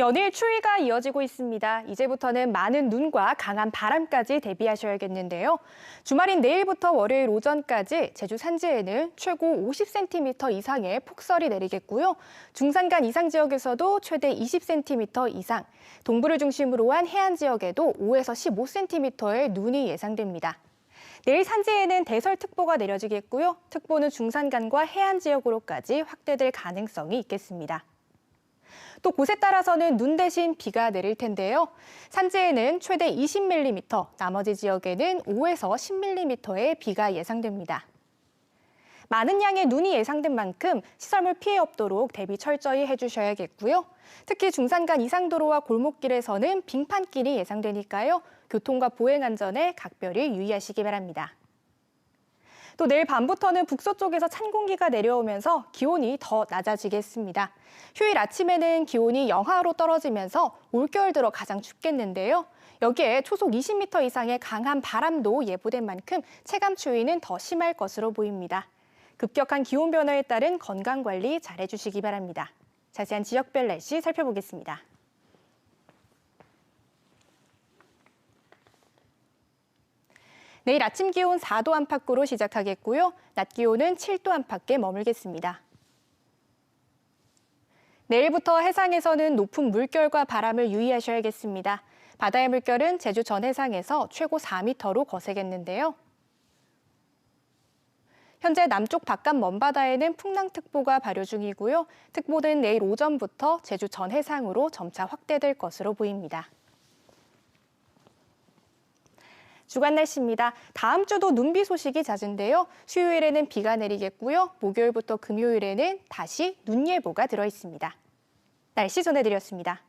연일 추위가 이어지고 있습니다. 이제부터는 많은 눈과 강한 바람까지 대비하셔야겠는데요. 주말인 내일부터 월요일 오전까지 제주 산지에는 최고 50cm 이상의 폭설이 내리겠고요. 중산간 이상 지역에서도 최대 20cm 이상, 동부를 중심으로 한 해안 지역에도 5에서 15cm의 눈이 예상됩니다. 내일 산지에는 대설특보가 내려지겠고요. 특보는 중산간과 해안 지역으로까지 확대될 가능성이 있겠습니다. 또 곳에 따라서는 눈 대신 비가 내릴 텐데요. 산지에는 최대 20mm, 나머지 지역에는 5에서 10mm의 비가 예상됩니다. 많은 양의 눈이 예상된 만큼 시설물 피해 없도록 대비 철저히 해주셔야겠고요. 특히 중산간 이상도로와 골목길에서는 빙판길이 예상되니까요. 교통과 보행 안전에 각별히 유의하시기 바랍니다. 또 내일 밤부터는 북서쪽에서 찬 공기가 내려오면서 기온이 더 낮아지겠습니다. 휴일 아침에는 기온이 영하로 떨어지면서 올겨울 들어 가장 춥겠는데요. 여기에 초속 20m 이상의 강한 바람도 예보된 만큼 체감 추위는 더 심할 것으로 보입니다. 급격한 기온 변화에 따른 건강 관리 잘 해주시기 바랍니다. 자세한 지역별 날씨 살펴보겠습니다. 내일 아침 기온 4도 안팎으로 시작하겠고요. 낮 기온은 7도 안팎에 머물겠습니다. 내일부터 해상에서는 높은 물결과 바람을 유의하셔야겠습니다. 바다의 물결은 제주 전 해상에서 최고 4m로 거세겠는데요. 현재 남쪽 바깥 먼바다에는 풍랑특보가 발효 중이고요. 특보는 내일 오전부터 제주 전 해상으로 점차 확대될 것으로 보입니다. 주간 날씨입니다. 다음 주도 눈비 소식이 잦은데요. 수요일에는 비가 내리겠고요. 목요일부터 금요일에는 다시 눈 예보가 들어 있습니다. 날씨 전해드렸습니다.